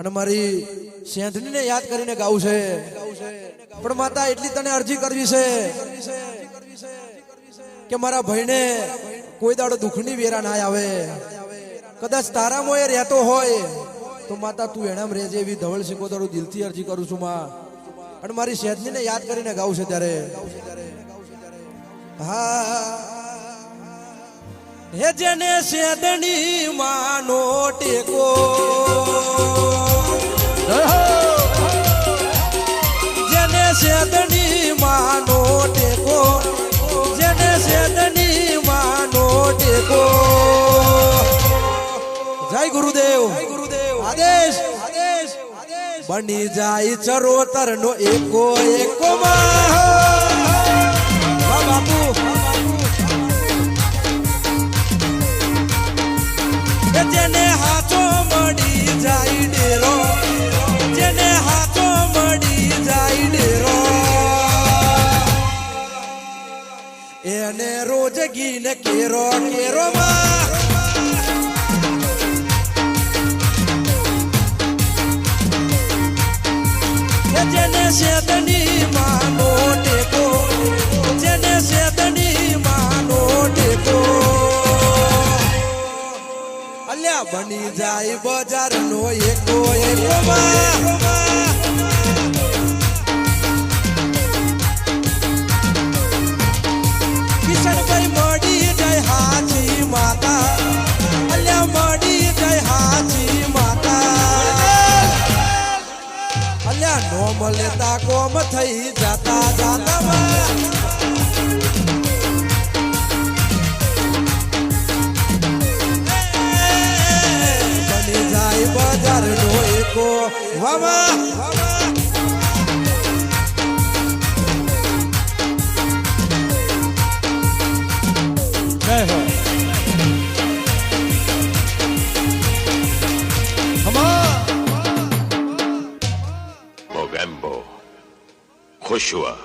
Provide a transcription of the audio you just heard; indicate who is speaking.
Speaker 1: અને મારી સેંધણીને યાદ કરીને ગાવું છે. પણ માતા, એટલી તને અરજી કરવી છે કે મારા ભાઈને કોઈ દાડો દુઃખની વેરા ના આવે. કદાચ તારામાં એ રહેતો હોય તો માતા, તું એનામ રહેજે એવી ધવલ તારું દિલથી અરજી કરું છું માં. અને મારી સેંધણીને યાદ કરીને ગાવું છે ત્યારે. હા. હે જેને સેદણી માનો ટેકો ગુરુદેવ. આદેશ. આદેશ બની જાય ચરોતર નો એકો એકો બાપુ. જેને હાથો મળી જાય ડેરો, જેને હાથો મળી જાય ડેરો. એને રોજ ગીને કેરો કેરો માં અલ્યા બની જાય બજાર નો એકો એકો. કિશનભાઈ મળી જાય હાજી માતા. અલ્યા મળી જાય અલ્યા નોમ લેતા કોમ થઈ જાતા જાતા को हवा हवा
Speaker 2: हो खुश हुआ